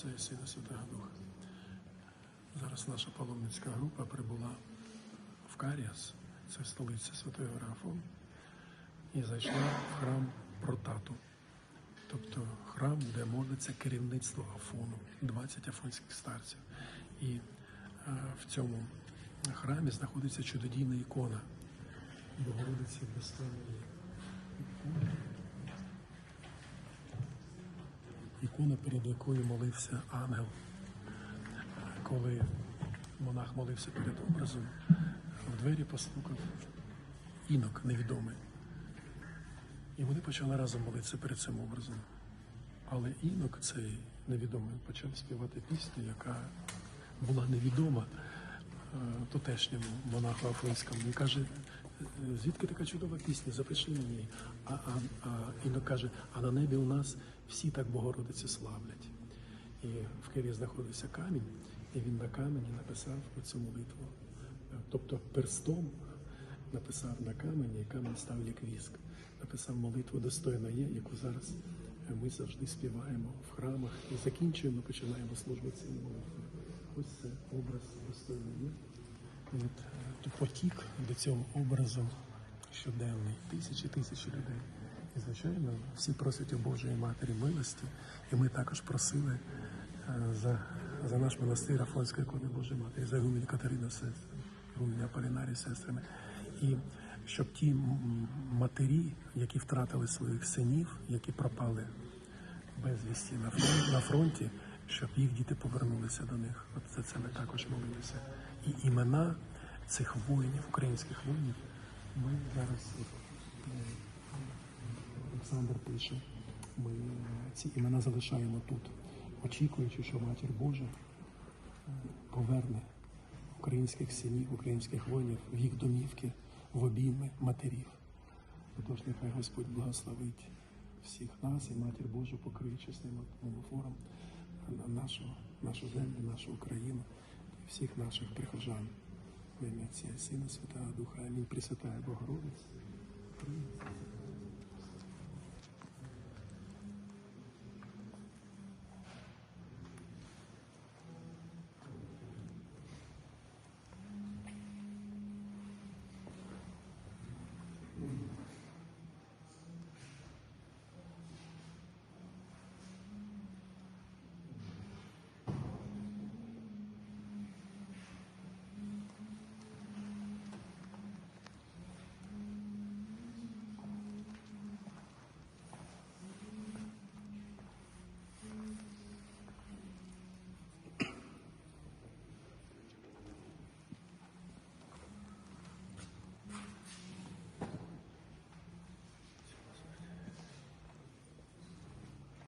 Отця і Сина Святого Духа. Зараз наша паломницька група прибула в Каріас, це столиця Святої Афон, і зайшла в храм Протату, тобто храм, де молиться керівництво Афону, 20 афонських старців. І е, в цьому храмі знаходиться чудодійна ікона Богородиці Безславної. Ікона, перед якою молився ангел. Коли монах молився перед образом, в двері постукав інок невідомий. І вони почали разом молитися перед цим образом. Але інок цей невідомий почав співати пісню, яка була невідома тутешньому монаху афонському. Він каже, «Е, звідки така чудова пісня? Запиши мені. її». А, а, а інок каже, а на небі у нас всі так Богородицю славлять. І в Києві знаходився камінь, і він на камені написав цю молитву. Тобто перстом написав на камені, і камінь став як віск. Написав молитву достойна є, яку зараз ми завжди співаємо в храмах і закінчуємо, починаємо службу цієї молитви. Ось це образ е, потік до цього образу щоденний, тисячі тисячі людей. І, звичайно, всі просять у Божої Матері милості, і ми також просили е, за, за наш монастир Афонської ікони Божої Матері, за Гуміль Катерина сестри, Гуміль Аполінарій з сестрами. І щоб ті матері, які втратили своїх синів, які пропали безвісті на фронті, щоб їх діти повернулися до них. От за це ми також молилися. І імена цих воїнів, українських воїнів, ми зараз е, Олександр пише. Ми ці імена залишаємо тут, очікуючи, що Матір Божа е, поверне українських синів, українських воїнів в їх домівки, в обійми матерів. Отож, нехай Господь благословить всіх нас і Матір Божу покриє чесним омофором на нашу, нашу землю, нашу Україну і всіх наших прихожан. В ім'я Отця Сина Святого Духа. Амінь. Пресвятая Богородиця.